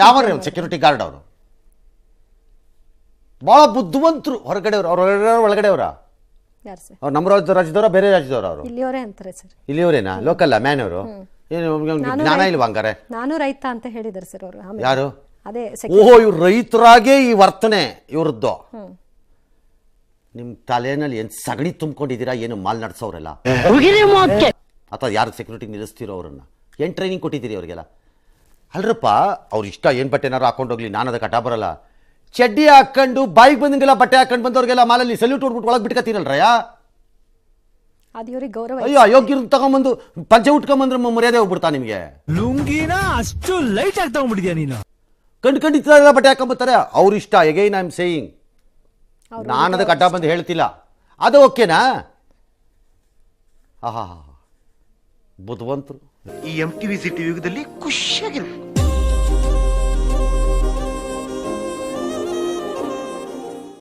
ಯಾರೋ security guard ಅವರು? ಬಹಳ ಬುದ್ಧಿವಂತರು ಹೊರಗಡೆ ಅವ್ರು ಅವ್ರ ಹೊರಗಡೆ ಒಳಗಡೆ ಅವರ ಯಾರು ಸರ್? ಅವ್ರು ನಮ್ಮ ರಾಜ್ಯದ ರಾಜ್ಯದವರ ಬೇರೆ ರಾಜ್ಯದವರ ಅವರು? ಇಲ್ಲಿಯವರೇ ಅಂತಾರೆ ಸರ್. ಇಲ್ಲಿಯವರೇನಾ? ಲೋಕಲ್ ಮ್ಯಾನ್ ಅವರು? ಏನು ಜ್ಞಾನ ಇಲ್ವಾ ಹಂಗಾರೆ? ನಾನು ರೈತ ಅಂತ ಹೇಳಿದ್ದಾರೆ ಸರ್ ಅವರು ಯಾರು? ಅದೇ ಓಹೋ ಇವ್ರು ರೈತರಾಗೆ ಈ ವರ್ತನೆ ಇವ್ರದ್ದು. ನಿಮ್ಮ ತಲೆನಲ್ಲಿ ಏನ್ ಸಗಣಿ ತುಂಬಿಕೊಂಡಿದ್ದೀರಾ ಏನು ಮಾಲ್ ನಡೆಸೋರೆಲ್ಲ? ಅಥವಾ ಯಾರು ಸೆಕ್ಯೂರಿಟಿ ನಿಲ್ಲಿಸ್ತಿರೋ ಅವ್ರನ್ನ? ಏನ್ ಟ್ರೈನಿಂಗ್ ಕೊಟ್ಟಿದ್ದೀರಿ ಅವ್ರಿಗೆಲ್ಲ? ಅಲ್ರಪ್ಪ ಅವ್ರ ಇಷ್ಟ ಏನು ಬಟ್ಟೆನಾರು ಹಾಕೊಂಡು ಹೋಗ್ಲಿ ನಾನು ಅದಕ್ಕೆ ಕಟ್ಟ ಬರಲ್ಲ. ಚಡ್ಡಿ ಹಾಕೊಂಡು ಬಾಯಿಗೆ ಬಂದಂಗೆಲ್ಲ ಬಟ್ಟೆ ಹಾಕೊಂಡು ಬಂದವ್ರಿಗೆಲ್ಲ ಮಾಲಲ್ಲಿ ಸಲ್ಯೂಟ್ ಹೊಡ್ಬಿಟ್ಟು ಒಳಗೆ ಬಿಟ್ಕೊತೀರಲ್ರಯ್ಯ? ಗೌರವ ಅಯ್ಯೋ ಅಯೋಗ್ಯರು ತಗೊಂಬಂದು ಪಂಚೆ ಉಟ್ಕೊಂಬಂದ್ರೆ ಮರ್ಯಾದೆ ಹೋಗ್ಬಿಡ್ತಾ ನಿಮಗೆ? ಲುಂಗಿನ ಅಷ್ಟು ಲೈಟ್ ಆಗಿ ತಗೊಂಡ್ಬಿಟ್ಟಿದ್ಯಾ ನೀನು? ಕಂಡು ಖಂಡಿತ ಬಟ್ಟೆ ಹಾಕೊಂಬತ್ತಾರೆ. ಅವ್ರ ಇಷ್ಟ ಎಗೈನ್ ಐ ಆಮ್ ಸೇಯಿಂಗ್ ನಾನು ಅದಕ್ಕೆ ಅಡ್ಡ ಬಂದು ಹೇಳ್ತಿಲ್ಲ. ಅದು ಓಕೆನಾ ಆಹಾ ಬುದ್ಧಿವಂತರು ಈ ಎಂ ಟಿವಿ ಸಿಟಿ ಯುಗದಲ್ಲಿ ಖುಷಿಯಾಗಿರ್ಬೇಕು.